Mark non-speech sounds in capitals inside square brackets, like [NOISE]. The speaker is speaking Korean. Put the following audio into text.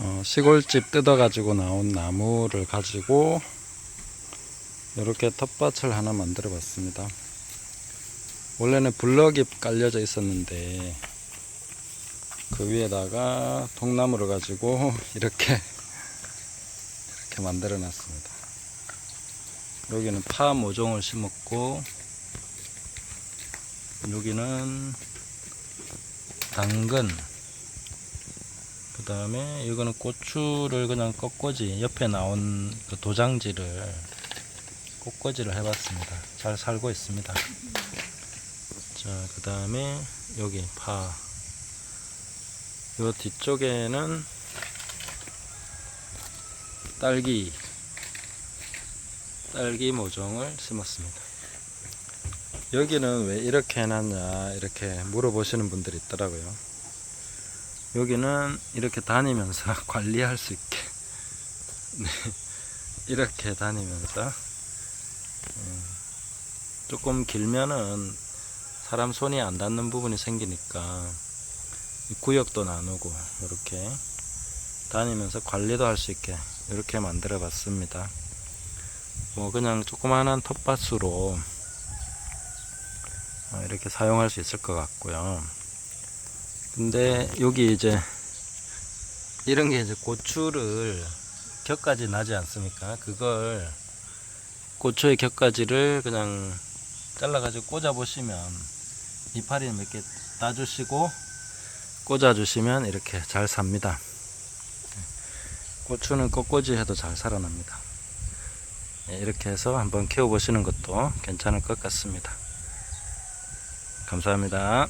어, 시골집 뜯어가지고 나온 나무를 가지고 이렇게 텃밭을 하나 만들어 봤습니다. 원래는 블럭이 깔려져 있었는데 그 위에다가 통나무를 가지고 [LAUGHS] 이렇게 이렇게 만들어 놨습니다. 여기는 파 모종을 심었고 여기는 당근 그 다음에 이거는 고추를 그냥 꺾꽂이 옆에 나온 그 도장지를 꺾꽂이를 해봤습니다. 잘 살고 있습니다. 자, 그 다음에 여기 파. 요 뒤쪽에는 딸기, 딸기 모종을 심었습니다. 여기는 왜 이렇게 해놨냐, 이렇게 물어보시는 분들이 있더라고요. 여기는 이렇게 다니면서 [LAUGHS] 관리할 수 있게. 네, 이렇게 다니면서. 음, 조금 길면은 사람 손이 안 닿는 부분이 생기니까 이 구역도 나누고 이렇게 다니면서 관리도 할 수 있게 이렇게 만들어 봤습니다. 뭐 그냥 조그마한 텃밭으로 어, 이렇게 사용할 수 있을 것 같고요 근데 여기 이제 이런 게 이제 고추를 격가지 나지 않습니까? 그걸 고추의 격가지를 그냥 잘라가지고 꽂아 보시면 이파리 몇 개 따주시고 꽂아 주시면 이렇게 잘 삽니다. 고추는 꺾꽂이 해도 잘 살아납니다. 예, 이렇게 해서 한번 키워보시는 것도 괜찮을 것 같습니다. 감사합니다.